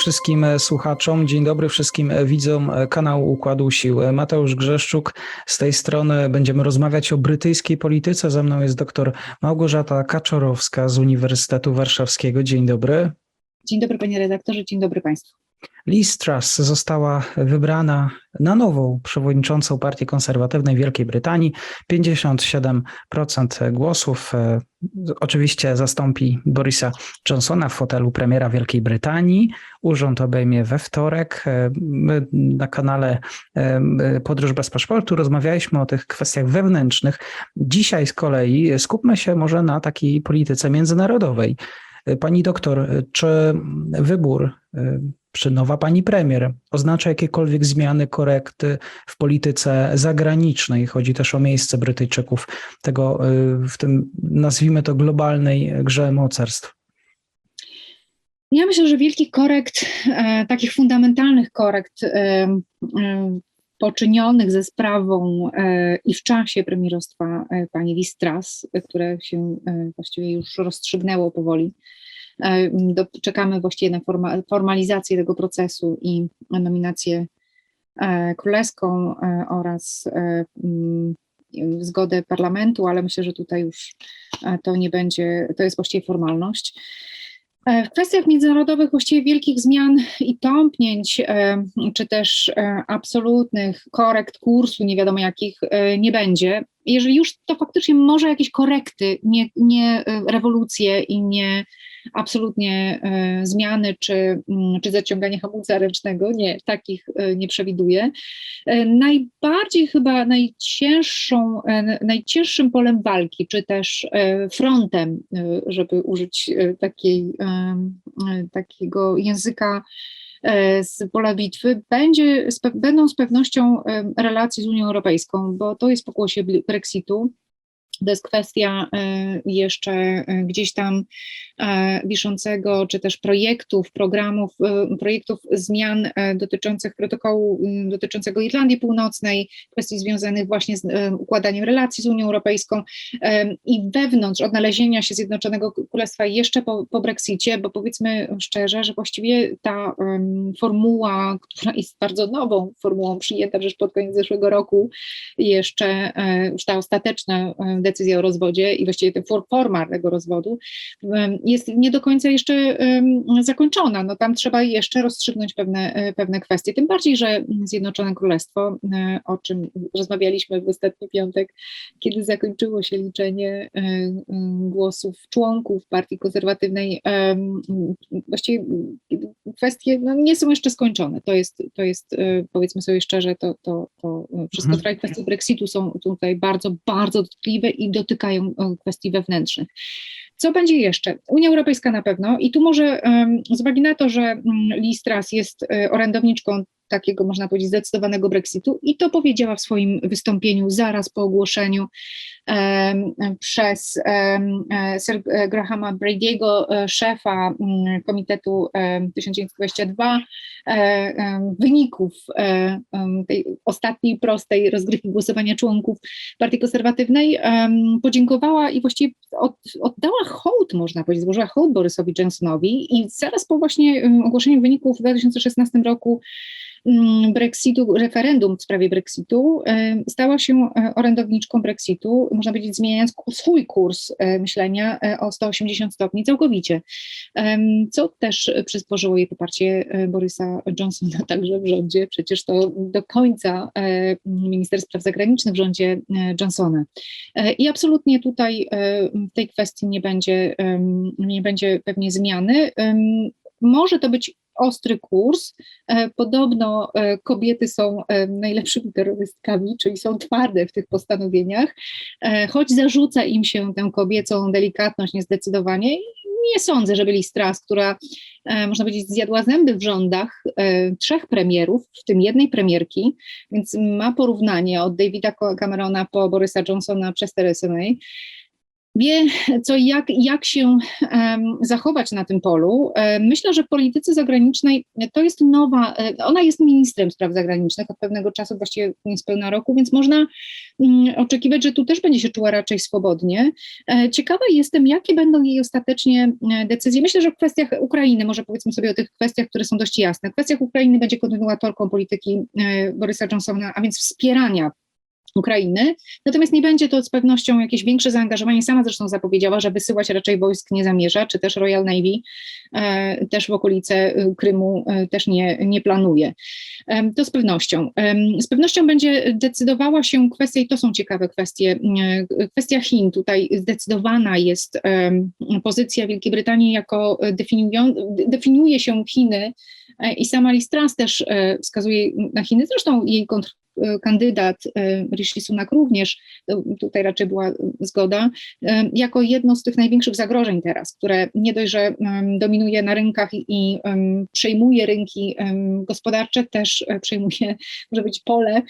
wszystkim słuchaczom, dzień dobry wszystkim widzom kanału Układu Sił. Mateusz Grzeszczuk z tej strony. Będziemy rozmawiać o brytyjskiej polityce. Ze mną jest dr Małgorzata Kaczorowska z Uniwersytetu Warszawskiego. Dzień dobry. Dzień dobry panie redaktorze, dzień dobry państwu. Liz Truss została wybrana na nową przewodniczącą Partii Konserwatywnej Wielkiej Brytanii. 57% głosów. Oczywiście zastąpi Borisa Johnsona w fotelu premiera Wielkiej Brytanii. Urząd obejmie we wtorek. My na kanale Podróż bez paszportu rozmawialiśmy o tych kwestiach wewnętrznych. Dzisiaj z kolei skupmy się może na takiej polityce międzynarodowej. Pani doktor, czy wybór czy nowa pani premier oznacza jakiekolwiek zmiany, korekty w polityce zagranicznej? Chodzi też o miejsce Brytyjczyków tego, w tym nazwijmy to globalnej grze mocarstw. Ja myślę, że wielki korekt, e, takich fundamentalnych korekt e, e, poczynionych ze sprawą e, i w czasie premierostwa e, pani Liz Truss, które się e, właściwie już rozstrzygnęło powoli, do, czekamy właściwie na forma, formalizację tego procesu i nominację królewską oraz e, zgodę parlamentu, ale myślę, że tutaj już to nie będzie, to jest właściwie formalność. W kwestiach międzynarodowych właściwie wielkich zmian i tąpnięć, czy też absolutnych korekt kursu, nie wiadomo jakich, nie będzie. Jeżeli już, to faktycznie może jakieś korekty, nie, nie rewolucje i nie absolutnie e, zmiany czy, mm, czy zaciąganie hamulca ręcznego. Nie, takich e, nie przewiduję. E, najbardziej chyba najcięższą, najcięższym polem walki, czy też frontem, żeby użyć takiej, takiego języka, z pola bitwy będzie, będą z pewnością relacje z Unią Europejską, bo to jest pokłosie Brexitu. To jest kwestia e, jeszcze e, gdzieś tam e, wiszącego, czy też projektów, programów, projektów zmian dotyczących protokołu dotyczącego Irlandii Północnej, kwestii związanych właśnie z układaniem relacji z Unią Europejską i wewnątrz odnalezienia się Zjednoczonego Królestwa jeszcze po, po Brexicie, bo powiedzmy szczerze, że właściwie ta formuła, która jest bardzo nową formułą przyjęta przecież pod koniec zeszłego roku, jeszcze już ta ostateczna decyzja o rozwodzie i właściwie ten forma tego rozwodu jest nie do końca jeszcze zakończona. No tam trzeba jeszcze rozstrzygnąć pewne, e, pewne kwestie. Tym bardziej, że Zjednoczone Królestwo, e, o czym rozmawialiśmy w ostatni piątek, kiedy zakończyło się liczenie e, głosów członków Partii Konserwatywnej, właściwie kwestie no, nie są jeszcze skończone. To jest, to jest powiedzmy sobie szczerze, to, to, to wszystko mhm. kwestie Brexitu są tutaj bardzo, bardzo dotkliwe i dotykają e, kwestii wewnętrznych. Co będzie jeszcze? Unia Europejska na pewno i tu może z uwagi na to, że mm, Liz Truss jest e, orędowniczką takiego, można powiedzieć, zdecydowanego Brexitu i to powiedziała w swoim wystąpieniu zaraz po ogłoszeniu um, przez um, Sir Grahama Brady'ego, szefa um, Komitetu 1922, wyników tej ostatniej prostej rozgrywki głosowania członków Partii Konserwatywnej, podziękowała i właściwie od, oddała hołd, można powiedzieć, złożyła hołd Borysowi Johnsonowi i zaraz po właśnie ogłoszeniu wyników w 2016 roku Brexitu, referendum w sprawie Brexitu, e, stała się e, orędowniczką Brexitu, można powiedzieć, zmieniając swój kurs e, myślenia o 180 stopni całkowicie, co też przysporzyło jej poparcie Borysa Johnsona także w rządzie. Przecież to do końca minister spraw zagranicznych w rządzie Johnsona. I absolutnie tutaj w tej kwestii nie będzie, nie będzie pewnie zmiany. Może to być ostry kurs. E, podobno e, kobiety są e, najlepszymi terrorystkami, czyli są twarde w tych postanowieniach, choć zarzuca im się tę kobiecą delikatność niezdecydowanie. Nie sądzę, że byli Stras, która, można powiedzieć, zjadła zęby w rządach trzech premierów, w tym jednej premierki, więc ma porównanie od Davida Camerona po Borysa Johnsona przez Theresa May. Wie, co jak, jak się um, zachować na tym polu. E, myślę, że w polityce zagranicznej to jest nowa, e, ona jest ministrem spraw zagranicznych od pewnego czasu, właściwie niespełna roku, więc można um, oczekiwać, że tu też będzie się czuła raczej swobodnie. E, ciekawa jestem, jakie będą jej ostatecznie decyzje. Myślę, że w kwestiach Ukrainy, może powiedzmy sobie o tych kwestiach, które są dość jasne. W kwestiach Ukrainy będzie kontynuatorką polityki Borysa Johnsona, a więc wspierania Ukrainy. Natomiast nie będzie to z pewnością jakieś większe zaangażowanie. Sama zresztą zapowiedziała, że wysyłać raczej wojsk nie zamierza, czy też Royal Navy e, też w okolice y, Krymu e, też nie, nie planuje. E, to z pewnością. E, z pewnością będzie decydowała się kwestia, i to są ciekawe kwestie, e, kwestia Chin. Tutaj zdecydowana jest e, pozycja Wielkiej Brytanii jako definiują, definiuje się Chiny i sama Liz Truss też wskazuje na Chiny, zresztą jej kontr E, kandydat e, Rishi Sunak również, tutaj raczej była zgoda, e, jako jedno z tych największych zagrożeń teraz, które nie dość, że dominuje na rynkach i przejmuje rynki gospodarcze, też przejmuje, może być pole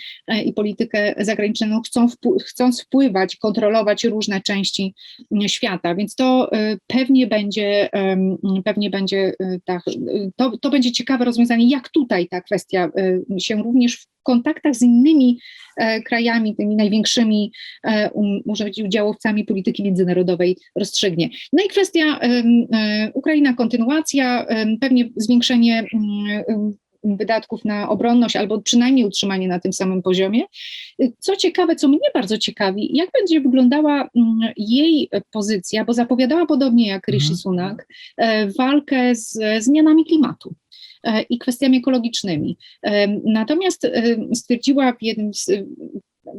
i politykę zagraniczną, chcą chcąc wpływać, kontrolować różne części świata, więc to pewnie będzie, pewnie będzie tak, to, to będzie ciekawe rozwiązanie, jak tutaj ta kwestia się również kontaktach z innymi e, krajami, tymi największymi, e, um, może być udziałowcami polityki międzynarodowej rozstrzygnie. No i kwestia e, Ukraina, kontynuacja, pewnie zwiększenie mm, wydatków na obronność, albo przynajmniej utrzymanie na tym samym poziomie. Co ciekawe, co mnie bardzo ciekawi, jak będzie wyglądała mm, jej pozycja, bo zapowiadała podobnie jak Rishi mhm. Sunak, walkę z zmianami klimatu. I kwestiami ekologicznymi. Natomiast stwierdziła w jednym z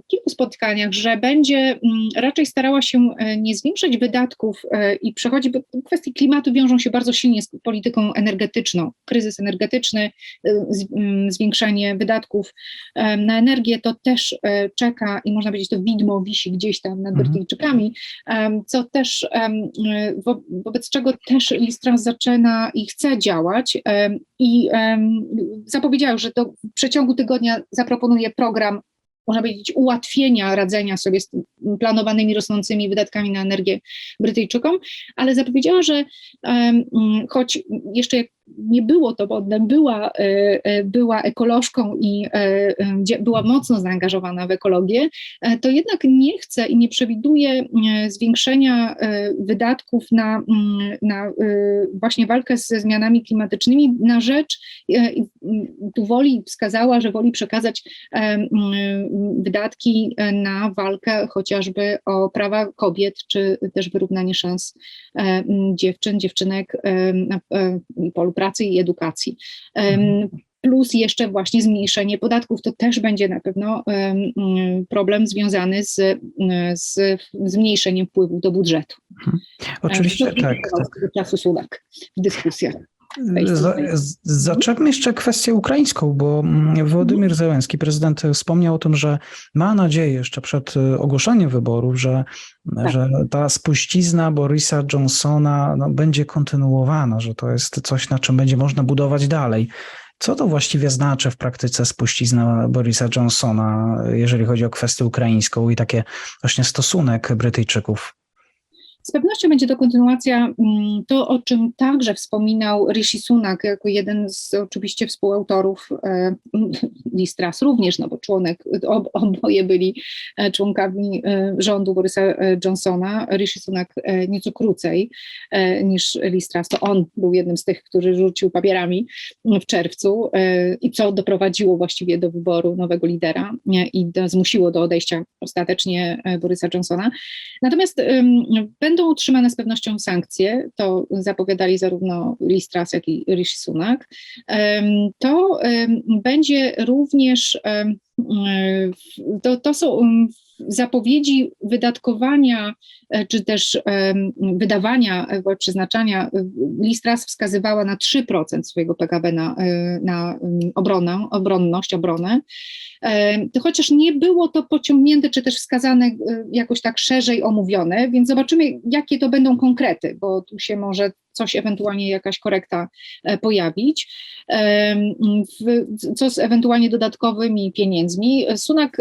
kilku spotkaniach, że będzie mm, raczej starała się e, nie zwiększać wydatków e, i przechodzi, bo kwestie klimatu wiążą się bardzo silnie z polityką energetyczną. Kryzys energetyczny, e, mm, zwiększanie wydatków na energię to też czeka i można powiedzieć, to widmo wisi gdzieś tam nad mhm. Brytyjczykami, co też wobec czego też Listras zaczyna i chce działać i zapowiedział, że to w przeciągu tygodnia zaproponuje program można powiedzieć, ułatwienia radzenia sobie z planowanymi rosnącymi wydatkami na energię Brytyjczykom, ale zapowiedziała, że choć jeszcze nie było to wodne, była, e, e, była ekolożką i e, była mocno zaangażowana w ekologię, to jednak nie chce i nie przewiduje zwiększenia wydatków na, na właśnie walkę ze zmianami klimatycznymi na rzecz, tu woli wskazała, że woli przekazać wydatki na walkę chociażby o prawa kobiet, czy też wyrównanie szans dziewczyn, dziewczynek na polu pracy i edukacji. Mhm. Plus jeszcze właśnie zmniejszenie podatków, to też będzie na pewno problem związany z, z zmniejszeniem wpływów do budżetu. Mhm. Oczywiście tak. tak. W dyskusjach. Zaczepmy jeszcze kwestię ukraińską, bo mm, Władimir Zełenski, prezydent, wspomniał o tym, że ma nadzieję jeszcze przed y, ogłoszeniem wyborów, że, tak. że ta spuścizna Borisa Johnsona no, będzie kontynuowana, że to jest coś, na czym będzie można budować dalej. Co to właściwie znaczy w praktyce spuścizna Borisa Johnsona, jeżeli chodzi o kwestię ukraińską i takie właśnie stosunek Brytyjczyków z pewnością będzie to kontynuacja mm, to, o czym także wspominał Rishi Sunak, jako jeden z oczywiście współautorów e, Listras również, no bo członek, ob, oboje byli e, członkami e, rządu Borysa Johnsona, Rishi Sunak nieco krócej niż Listras, to on był jednym z tych, który rzucił papierami w czerwcu i co doprowadziło właściwie do wyboru nowego lidera i do, zmusiło do odejścia ostatecznie Borysa Johnsona. Natomiast Będą utrzymane z pewnością sankcje, to zapowiadali zarówno Listras, jak i Rishi Sunak. To będzie również, to, to są zapowiedzi wydatkowania e, czy też wydawania, e, przeznaczania, Listras wskazywała na 3% swojego PKB na, e, na obronę, obronność, obronę. Chociaż nie było to pociągnięte, czy też wskazane jakoś tak szerzej omówione, więc zobaczymy, jakie to będą konkrety, bo tu się może coś ewentualnie jakaś korekta pojawić. Co z ewentualnie dodatkowymi pieniędzmi? Sunak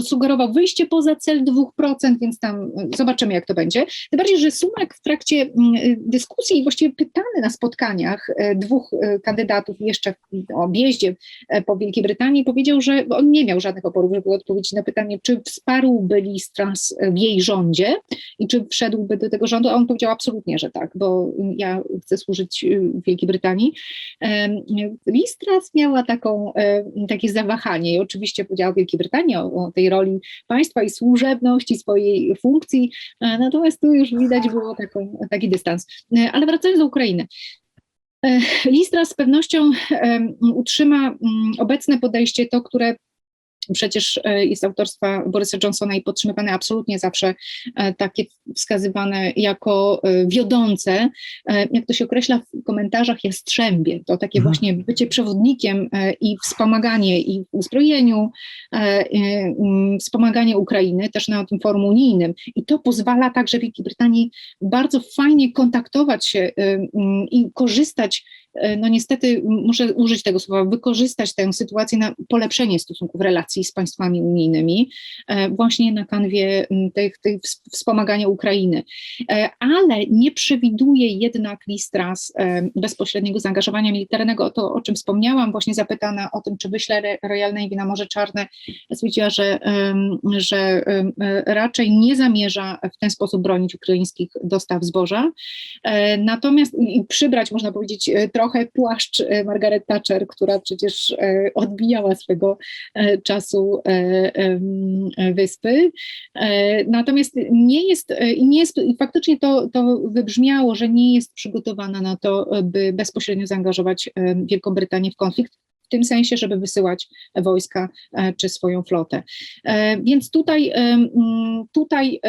sugerował wyjście poza cel 2%, więc tam y, zobaczymy, jak to będzie. Tym bardziej, że Sunak w trakcie mm, y, dyskusji i właściwie pytany na spotkaniach y, dwóch kandydatów jeszcze w objeździe po Wielkiej Brytanii powiedział, że on nie miał żadnych oporów, żeby odpowiedzieć na pytanie, czy wsparłby Liz w jej rządzie i czy wszedłby do tego rządu, a on powiedział absolutnie, że tak, bo ja chcę służyć Wielkiej Brytanii. Liz miała taką, takie zawahanie i oczywiście powiedziała o Wielkiej Brytanii, o, o tej roli państwa i służebności swojej funkcji, e, natomiast tu już widać było taką, taki dystans. E, Ale wracając do Ukrainy. E, Liz Truss z pewnością utrzyma mm, obecne podejście, to, które przecież e, jest autorstwa Borysa Johnsona i podtrzymywane absolutnie zawsze e, takie wskazywane jako e, wiodące, jak to się określa w komentarzach, jastrzębie. To takie Mhm. właśnie bycie przewodnikiem i wspomaganie i w uzbrojeniu, mm, wspomaganie Ukrainy też na tym forum unijnym. I to pozwala także Wielkiej Brytanii bardzo fajnie kontaktować się mm, i korzystać no niestety muszę użyć tego słowa, wykorzystać tę sytuację na polepszenie stosunków relacji z państwami unijnymi, e, właśnie na kanwie tych, tych ws- wspomagania Ukrainy. E, Ale nie przewiduje jednak Listras e, bezpośredniego zaangażowania militarnego, to o czym wspomniałam, właśnie zapytana o tym, czy wyśle Royal Navy na Morze Czarne, stwierdziła, że, że e, raczej nie zamierza w ten sposób bronić ukraińskich dostaw zboża. E, Natomiast przybrać, można powiedzieć, e, trochę płaszcz e, Margaret Thatcher, która przecież e, odbijała swego e, czasu wyspy. Natomiast nie jest, nie jest faktycznie to, to wybrzmiało, że nie jest przygotowana na to, by bezpośrednio zaangażować Wielką Brytanię w konflikt. Tym sensie, żeby wysyłać wojska e, czy swoją flotę. E, Więc tutaj, mm, tutaj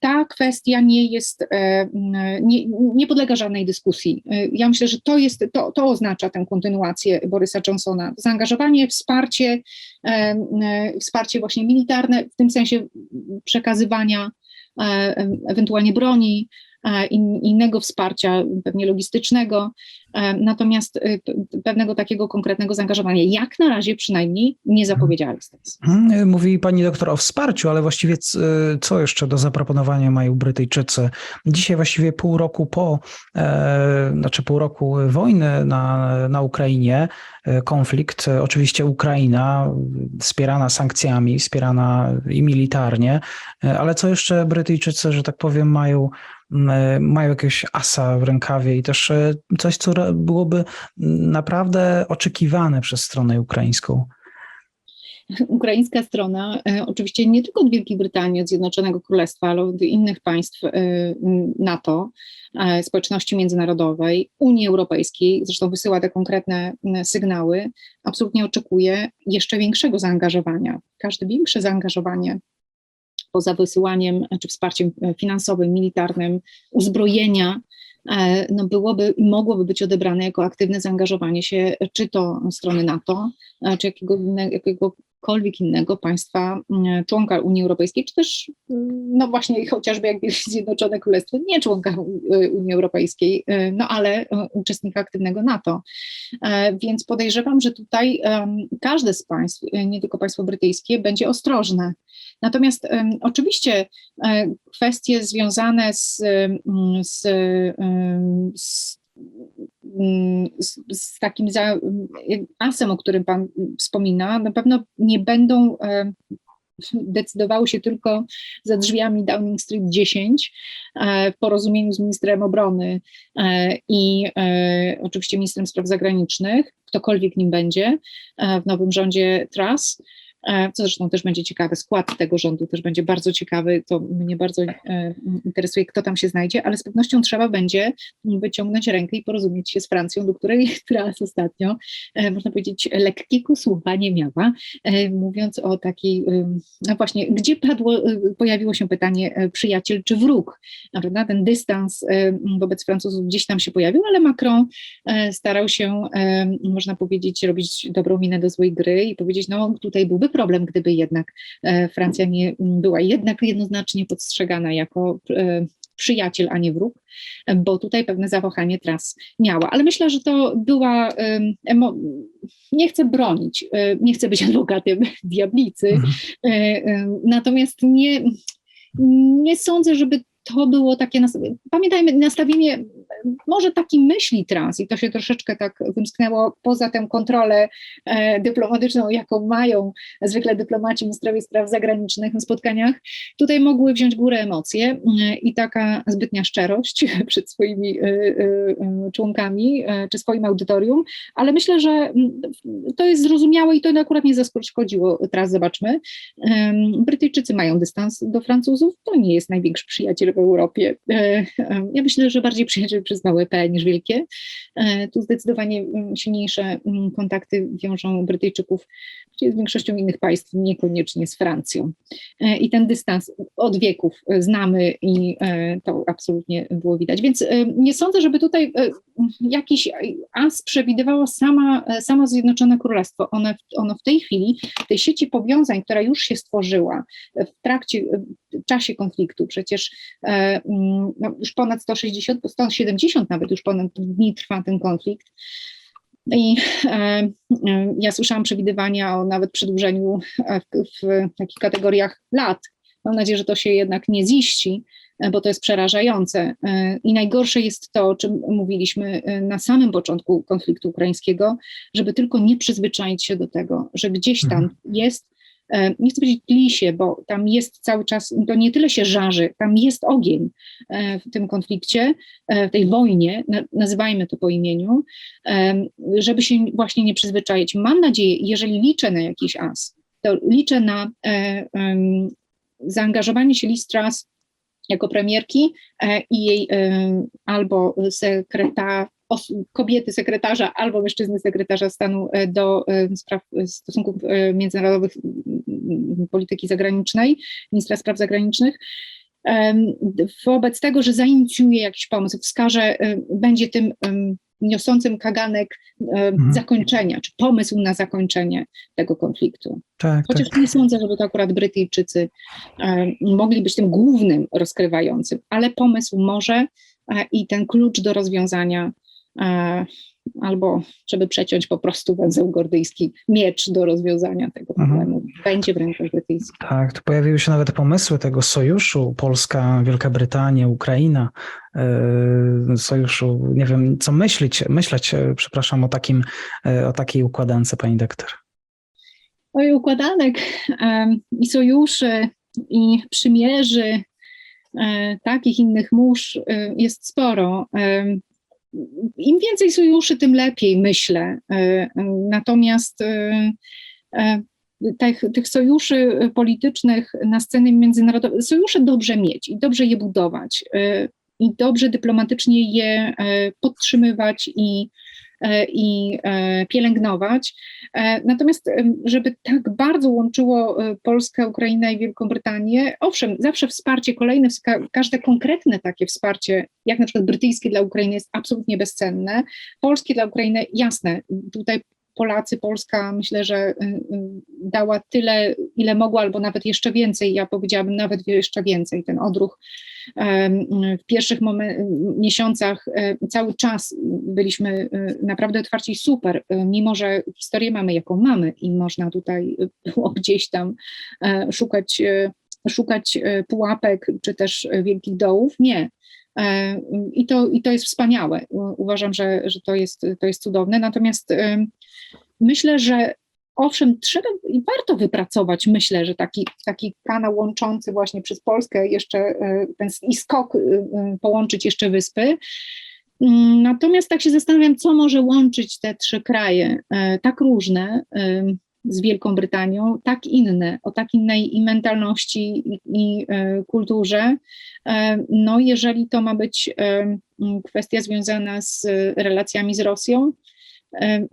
ta kwestia nie jest, e, nie, nie podlega żadnej dyskusji. E, Ja myślę, że to jest, to, to oznacza tę kontynuację Borysa Johnsona. Zaangażowanie, wsparcie, e, wsparcie właśnie militarne, w tym sensie przekazywania e, ewentualnie broni, e, innego wsparcia, pewnie logistycznego, e, natomiast e, pewnego takiego konkretnego zaangażowania, jak na razie przynajmniej nie zapowiedziała Liz Mhm, Mówi pani doktor o wsparciu, ale właściwie co jeszcze do zaproponowania mają Brytyjczycy? Dzisiaj właściwie pół roku po, e, znaczy pół roku wojny na, na Ukrainie, e, konflikt, e, oczywiście Ukraina wspierana sankcjami, wspierana i militarnie, e, ale co jeszcze Brytyjczycy, że tak powiem, mają e, mają jakiegoś asa w rękawie i też e, coś, co byłoby naprawdę oczekiwane przez stronę ukraińską. ukraińska strona, e, oczywiście nie tylko od Wielkiej Brytanii, od Zjednoczonego Królestwa, ale od innych państw e, NATO, e, społeczności międzynarodowej, Unii Europejskiej, zresztą wysyła te konkretne sygnały, absolutnie oczekuje jeszcze większego zaangażowania. Każde większe zaangażowanie poza wysyłaniem czy wsparciem finansowym, militarnym, uzbrojenia, e, no byłoby mogłoby być odebrane jako aktywne zaangażowanie się czy to strony NATO, e, czy jakiego jakiegokolwiek innego państwa członka Unii Europejskiej, czy też no właśnie chociażby jak Zjednoczone Królestwo, nie członka e, Unii Europejskiej, no ale uczestnika aktywnego NATO. Więc podejrzewam, że tutaj każde z państw, nie tylko państwo brytyjskie, będzie ostrożne. Natomiast oczywiście e, kwestie związane z, z, z, z, z takim za, asem, o którym Pan wspomina, na pewno nie będą decydowały się tylko za drzwiami Downing Street 10 e, w porozumieniu z ministrem obrony e, i oczywiście ministrem spraw zagranicznych, ktokolwiek nim będzie w nowym rządzie Truss. E, Co zresztą też będzie ciekawe, skład tego rządu też będzie bardzo ciekawy. To mnie bardzo e, interesuje, kto tam się znajdzie, ale z pewnością trzeba będzie wyciągnąć rękę i porozumieć się z Francją, do której Truss ostatnio, e, można powiedzieć, lekkiego słowa miała, mówiąc o takiej, no właśnie, gdzie padło, pojawiło się pytanie przyjaciel czy wróg, prawda? Ten dystans wobec Francuzów gdzieś tam się pojawił, ale Macron starał się, można powiedzieć, robić dobrą minę do złej gry i powiedzieć, no tutaj byłby problem, gdyby jednak e, Francja nie była jednak jednoznacznie postrzegana jako e, przyjaciel, a nie wróg, bo tutaj pewne zawahanie tras miała. Ale myślę, że to była, nie chcę bronić, y, nie chcę być adwokatem diablicy, Mhm. natomiast nie, nie sądzę, żeby to było takie, pamiętajmy, nastawienie może takiej myśli trans i to się troszeczkę tak wymsknęło poza tę kontrolę e, dyplomatyczną, jaką mają zwykle dyplomaci, ministrowie spraw zagranicznych na spotkaniach, tutaj mogły wziąć górę emocje y, i taka zbytnia szczerość przed swoimi y, członkami czy swoim audytorium, ale myślę, że to jest zrozumiałe i to akurat nie zaszkodziło. Teraz zobaczmy. Brytyjczycy mają dystans do Francuzów, to nie jest największy przyjaciel w Europie. E, e, Ja myślę, że bardziej przyjaciel przez małe P niż wielkie. E, Tu zdecydowanie mm, silniejsze mm, kontakty wiążą Brytyjczyków z większością innych państw, niekoniecznie z Francją. E, I ten dystans od wieków e, znamy i to absolutnie było widać. Więc nie sądzę, żeby tutaj jakiś as przewidywało sama, samo Zjednoczone Królestwo. One, ono w tej chwili, tej sieci powiązań, która już się stworzyła w trakcie, w czasie konfliktu, przecież mm, no, już ponad 160, 170 nawet już ponad dni trwa ten konflikt. I e, e, ja słyszałam przewidywania o nawet przedłużeniu e, w, w takich kategoriach lat. Mam nadzieję, że to się jednak nie ziści, e, bo to jest przerażające. I najgorsze jest to, o czym mówiliśmy na samym początku konfliktu ukraińskiego, żeby tylko nie przyzwyczaić się do tego, że gdzieś tam Mhm. jest, nie chcę powiedzieć tli się, bo tam jest cały czas, to nie tyle się żarzy, tam jest ogień e, w tym konflikcie, e, w tej wojnie, na- nazywajmy to po imieniu, żeby się właśnie nie przyzwyczaić. Mam nadzieję, jeżeli liczę na jakiś as, to liczę na e, zaangażowanie się Liz Truss jako premierki e, i jej e, albo sekreta, os, kobiety sekretarza, albo mężczyzny sekretarza stanu e, do e, spraw e, stosunków e, międzynarodowych, polityki zagranicznej, ministra spraw zagranicznych. Wobec tego, że zainicjuje jakiś pomysł, wskaże, e, będzie tym niosącym kaganek Mhm. zakończenia, czy pomysł na zakończenie tego konfliktu. Tak, tak. Chociaż nie sądzę, żeby to akurat Brytyjczycy mogli być tym głównym rozkrywającym, ale pomysł może e, i ten klucz do rozwiązania, e, albo żeby przeciąć po prostu węzeł gordyjski, miecz do rozwiązania tego Mhm. problemu, będzie w rękach brytyjskich. Tak, tu pojawiły się nawet pomysły tego sojuszu Polska, Wielka Brytania, Ukraina, e, sojuszu, nie wiem co myśleć, myśleć, przepraszam, o takim, e, o takiej układance, pani doktor. Oj, układanek i sojuszy, i przymierzy, e, takich innych mórz e, jest sporo. Im więcej sojuszy, tym lepiej, myślę. E, e, Natomiast e, tych, tych sojuszy politycznych na scenie międzynarodowej, sojusze dobrze mieć i dobrze je budować i dobrze dyplomatycznie je podtrzymywać i, i e, pielęgnować. E, Natomiast, żeby tak bardzo łączyło e, Polskę, Ukrainę i Wielką Brytanię, owszem, zawsze wsparcie, kolejne, każde konkretne takie wsparcie, jak na przykład brytyjskie dla Ukrainy, jest absolutnie bezcenne. Polskie dla Ukrainy, jasne, tutaj Polacy, Polska myślę, że y, y, dała tyle, ile mogła, albo nawet jeszcze więcej. Ja powiedziałabym nawet jeszcze więcej. Ten odruch w pierwszych miesiącach e, cały czas byliśmy e, naprawdę otwarci super, mimo że historię mamy jaką mamy i można tutaj było gdzieś tam e, szukać, e, szukać pułapek czy też wielkich dołów. Nie. E, I to, I to jest wspaniałe. Uważam, że, że to, jest, to jest cudowne. Natomiast em, myślę, że owszem, trzeba i warto wypracować, myślę, że taki, taki kanał łączący właśnie przez Polskę jeszcze e, ten i skok e, e, połączyć jeszcze wyspy. Mm, Natomiast tak się zastanawiam, co może łączyć te trzy kraje, e, tak różne z Wielką Brytanią, tak inne, o tak innej i mentalności i, i e, kulturze. E, No, jeżeli to ma być m, kwestia związana z relacjami z Rosją,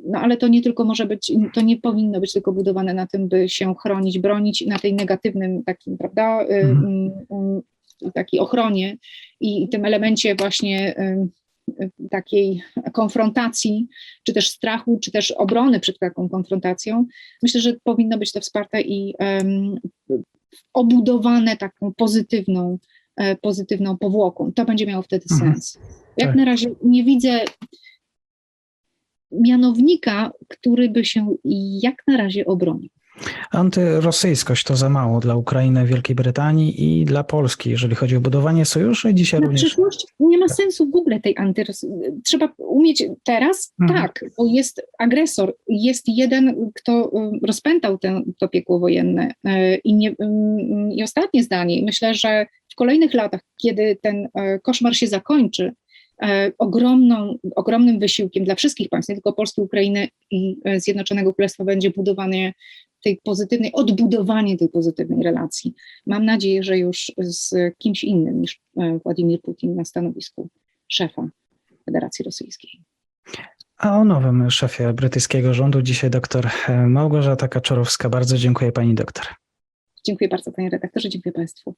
no ale to nie tylko może być, to nie powinno być tylko budowane na tym, by się chronić, bronić, na tej negatywnym takim, prawda, Mhm. takiej ochronie i, i tym elemencie właśnie takiej konfrontacji, czy też strachu, czy też obrony przed taką konfrontacją. Myślę, że powinno być to wsparte i obudowane taką pozytywną e, pozytywną powłoką. To będzie miało wtedy Mhm. sens. Jak Tak. na razie nie widzę mianownika, który by się jak na razie obronił. Antyrosyjskość to za mało dla Ukrainy, Wielkiej Brytanii i dla Polski, jeżeli chodzi o budowanie sojuszy. Dzisiaj Na również przyszłość nie ma sensu w ogóle tej antyrosy. Trzeba umieć teraz, Mhm. tak, bo jest agresor, jest jeden, kto y, rozpętał ten, to piekło wojenne. Y, I, nie, y, I ostatnie zdanie, myślę, że w kolejnych latach, kiedy ten y, koszmar się zakończy, y, ogromną, ogromnym wysiłkiem dla wszystkich państw, nie tylko Polski, Ukrainy i Zjednoczonego Królestwa będzie budowanie tej pozytywnej, odbudowanie tej pozytywnej relacji. Mam nadzieję, że już z kimś innym niż e, Władimir Putin na stanowisku szefa Federacji Rosyjskiej. A o nowym szefie brytyjskiego rządu dzisiaj doktor Małgorzata Kaczorowska. Bardzo dziękuję pani doktor. Dziękuję bardzo, panie redaktorze, dziękuję państwu.